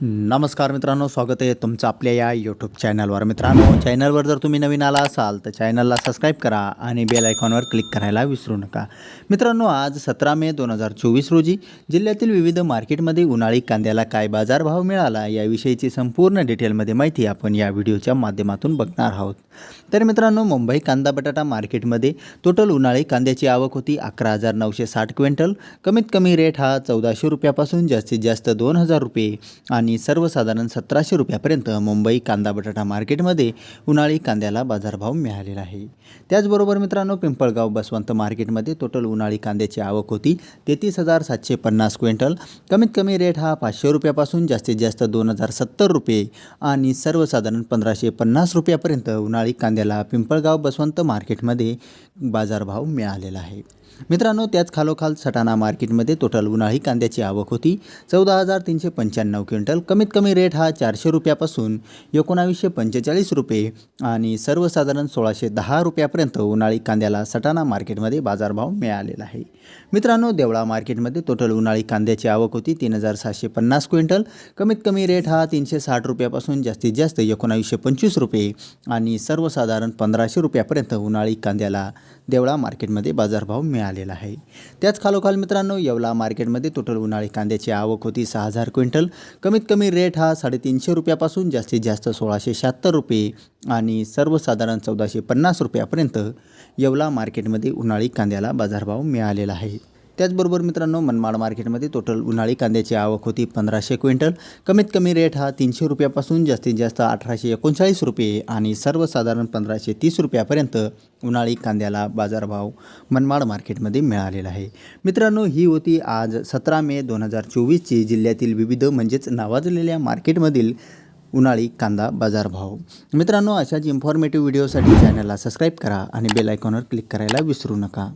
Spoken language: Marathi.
नमस्कार मित्रांनो स्वागत आहे तुमचं आपल्या या यूट्यूब चॅनलवर मित्रांनो चॅनलवर जर तुम्ही नवीन आला असाल तर चॅनलला सबस्क्राईब करा आणि बेल आयकॉनवर क्लिक करायला विसरू नका. मित्रांनो आज सतरा मे दोन हजार चोवीस रोजी जिल्ह्यातील विविध मार्केटमध्ये उन्हाळी कांद्याला काय बाजारभाव मिळाला याविषयीची संपूर्ण डिटेलमध्ये माहिती आपण या व्हिडिओच्या माध्यमातून बघणार आहोत. तर मित्रांनो मुंबई कांदा बटाटा मार्केटमध्ये टोटल उन्हाळी कांद्याची आवक होती अकरा हजार नऊशे साठ क्विंटल. कमीत कमी रेट हा चौदाशे रुपयापासून जास्तीत जास्त दोन हजार रुपये. आणि आणि सर्वसाधारण सतराशे रुपयापर्यंत मुंबई कांदा बटाटा मार्केटमध्ये उन्हाळी कांद्याला बाजारभाव मिळालेला आहे. त्याचबरोबर मित्रांनो पिंपळगाव बसवंत मार्केटमध्ये टोटल उन्हाळी कांद्याची आवक होती तेहतीस हजार सातशे पन्नास क्विंटल. कमीत कमी रेट हा पाचशे रुपयापासून जास्तीत जास्त दोन हजार सत्तर रुपये आणि सर्वसाधारण पंधराशे पन्नास रुपयापर्यंत उन्हाळी कांद्याला पिंपळगाव बसवंत मार्केटमध्ये बाजारभाव मिळालेला आहे. मित्रांनो त्याच खालोखाल सटाणा मार्केटमध्ये टोटल उन्हाळी कांद्याची आवक होती चौदा हजार तीनशे पंच्याण्णव क्विंटल. कमीत कमी रेट हा चारशे रुपयापासून एकोणावीसशे पंचेचाळीस रुपये आणि सर्वसाधारण सोळाशे दहा रुपयापर्यंत उन्हाळी कांद्याला सटाणा मार्केटमध्ये बाजारभाव मिळालेला आहे. मित्रांनो देवळा मार्केटमध्ये टोटल उन्हाळी कांद्याची आवक होती तीन हजार सहाशे पन्नास क्विंटल. कमीत कमी रेट हा तीनशे साठ रुपयापासून जास्तीत जास्त एकोणावीसशे पंचवीस रुपये आणि सर्वसाधारण पंधराशे रुपयापर्यंत उन्हाळी कांद्याला देवळा मार्केटमध्ये बाजारभाव मिळालेला आहे. त्याच खालोखाल मित्रांनो येवला मार्केटमध्ये टोटल उन्हाळी कांद्याची आवक होती सहा हजार क्विंटल. कमीत कमी रेट हा साडेतीनशे रुपयापासून जास्तीत जास्त सोळाशे शहात्तर रुपये आणि सर्वसाधारण चौदाशे पन्नास रुपयापर्यंत येवला मार्केटमध्ये उन्हाळी कांद्याला बाजारभाव मिळालेला आहे. त्याचबरोबर मित्रांनो मनमाड मार्केटमध्ये टोटल उन्हाळी कांद्याची आवक होती पंधराशे क्विंटल. कमीत कमी रेट हा तीनशे रुपयापासून जास्तीत जास्त अठराशे एकोणचाळीस रुपये आणि सर्वसाधारण पंधराशे तीस रुपयापर्यंत उन्हाळी कांद्याला बाजारभाव मनमाड मार्केटमध्ये मिळालेला आहे. मित्रांनो ही होती आज सतरा मे दोन हजार चोवीसची जिल्ह्यातील विविध म्हणजेच नावाजलेल्या मार्केटमधील उन्हाळी कांदा बाजारभाव. मित्रांनो अशाच इन्फॉर्मेटिव्ह व्हिडिओसाठी चॅनलला सबस्क्राईब करा आणि बेल आयकॉनवर क्लिक करायला विसरू नका.